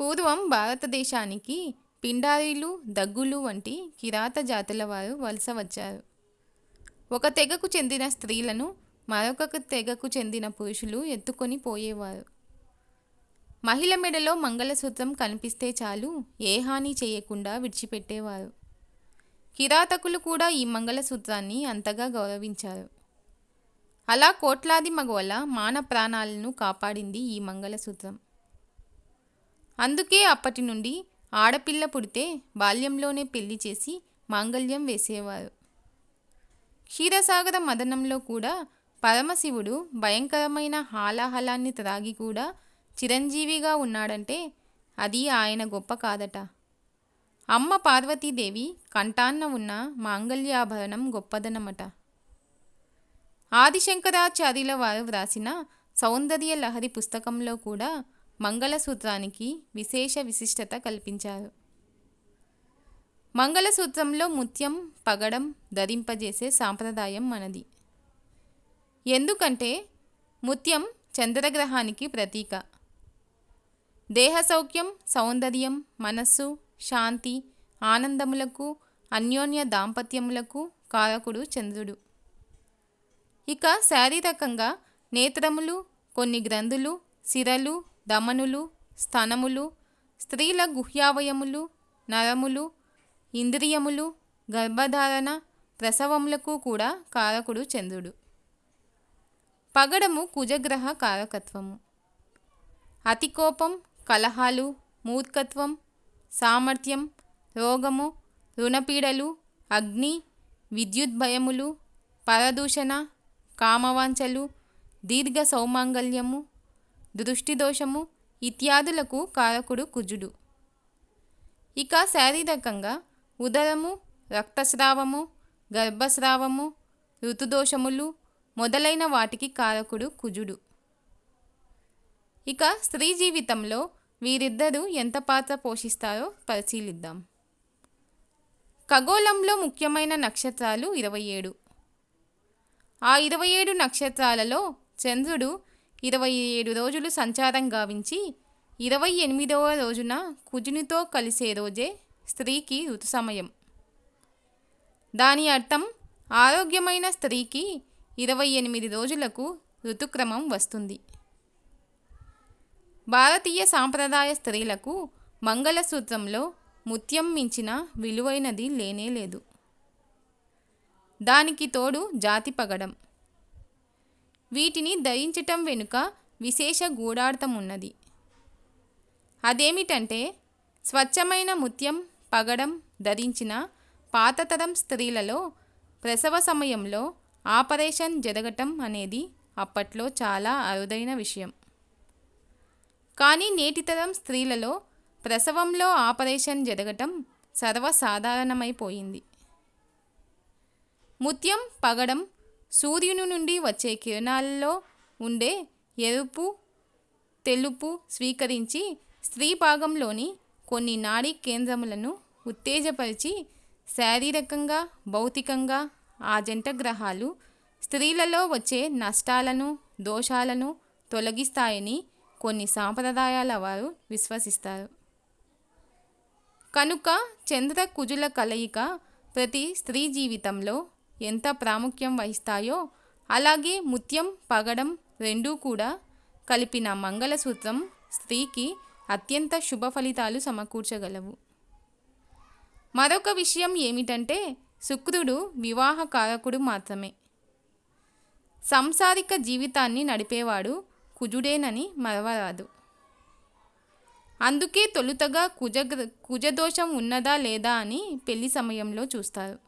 పూర్వం భారతదేశానికి పిండారీలు దగ్గులు వంటి కిరాత జాతుల వారు వలస వచ్చారు. ఒక తెగకు చెందిన స్త్రీలను మరొక తెగకు చెందిన పురుషులు ఎత్తుకొని పోయేవారు. మహిళ మెడలో మంగళసూత్రం కనిపిస్తే చాలు ఏ హాని చేయకుండా విడిచిపెట్టేవారు. కిరాతకులు కూడా ఈ మంగళసూత్రాన్ని అంతగా గౌరవించారు. అలా కోట్లాది మగవల మాన ప్రాణాలను కాపాడింది ఈ మంగళసూత్రం. అందుకే అప్పటి నుండి ఆడపిల్ల పుడితే బాల్యంలోనే పెళ్ళి చేసి మాంగల్యం వేసేవారు. క్షీరసాగర మదనంలో కూడా పరమశివుడు భయంకరమైన హాలాహలాన్ని త్రాగి కూడా చిరంజీవిగా ఉన్నాడంటే అది ఆయన గొప్ప కాదట. అమ్మ పార్వతీదేవి కంటాన్న ఉన్న మాంగళ్యాభరణం గొప్పదనమట. ఆదిశంకరాచార్యుల వారు వ్రాసిన సౌందర్య లహరి పుస్తకంలో కూడా మంగళసూత్రానికి విశేష విశిష్టత కల్పించారు. మంగళసూత్రంలో ముత్యం పగడం ధరింపజేసే సాంప్రదాయం మనది. ఎందుకంటే ముత్యం చంద్రగ్రహానికి ప్రతీక. దేహ సౌఖ్యం సౌందర్యం మనస్సు శాంతి ఆనందములకు అన్యోన్య దాంపత్యములకు కారకుడు చంద్రుడు. ఇక శారీరకంగా నేత్రములు కొన్ని గ్రంథులు సిరలు దమనులు స్తనములు స్త్రీల గుహ్యావయములు నరములు ఇంద్రియములు గర్భధారణ ప్రసవములకు కూడా కారకుడు చంద్రుడు. పగడము కుజగ్రహ కారకత్వము. అతికోపం కలహాలు మూర్ఖత్వం సామర్థ్యం రోగము రుణపీడలు అగ్ని విద్యుత్ భయములు పరదూషణ కామవాంఛలు దీర్ఘ సౌమాంగల్యము దృష్టిదోషము ఇత్యాదులకు కారకుడు కుజుడు. ఇక శారీరకంగా ఉదరము రక్తస్రావము గర్భస్రావము ఋతుదోషములు మొదలైన వాటికి కారకుడు కుజుడు. ఇక స్త్రీ జీవితంలో వీరిద్దరూ ఎంత పాత్ర పోషిస్తారో పరిశీలిద్దాం. ఖగోళంలో ముఖ్యమైన నక్షత్రాలు ఇరవై ఏడు. ఆ ఇరవై ఏడు నక్షత్రాలలో చంద్రుడు ఇరవై ఏడు రోజులు సంచారం గావించి ఇరవై ఎనిమిదవ రోజున కుజునితో కలిసే రోజే స్త్రీకి ఋతు సమయం దాని అర్థం ఆరోగ్యమైన స్త్రీకి ఇరవై ఎనిమిది రోజులకు ఋతుక్రమం వస్తుంది. భారతీయ సాంప్రదాయ స్త్రీలకు మంగళసూత్రంలో ముత్యం మించిన విలువైనది లేనే లేదు. దానికి తోడు జాతి పగడం. వీటిని ధరించటం వెనుక విశేష గూఢార్థం ఉన్నది అదేమిటంటే స్వచ్ఛమైన ముత్యం పగడం ధరించిన పాతతరం స్త్రీలలో ప్రసవ సమయంలో ఆపరేషన్ జరగటం అనేది అప్పట్లో చాలా అరుదైన విషయం. కానీ నేటితరం స్త్రీలలో ప్రసవంలో ఆపరేషన్ జరగటం సర్వసాధారణమైపోయింది. ముత్యం పగడం సూర్యుని నుండి వచ్చే కిరణాలలో ఉండే ఎరుపు తెలుపు స్వీకరించి స్త్రీ భాగంలోని కొన్ని నాడీ కేంద్రములను ఉత్తేజపరిచి శారీరకంగా భౌతికంగా ఆ జంట గ్రహాలు స్త్రీలలో వచ్చే నష్టాలను దోషాలను తొలగిస్తాయని కొన్ని సాంప్రదాయాల వారు విశ్వసిస్తారు. కనుక చంద్ర కుజుల కలయిక ప్రతి స్త్రీ జీవితంలో ఎంత ప్రాముఖ్యం వహిస్తాయో అలాగే ముత్యం పగడం రెండూ కూడా కలిపిన మంగళసూత్రం స్త్రీకి అత్యంత శుభ ఫలితాలు సమకూర్చగలవు. మరొక విషయం ఏమిటంటే శుక్రుడు వివాహ కారకుడు మాత్రమే. సంసారిక జీవితాన్ని నడిపేవాడు కుజుడేనని మరవరాదు. అందుకే తొలుతగా కుజ కుజదోషం ఉన్నదా లేదా అని పెళ్ళి సమయంలో చూస్తారు.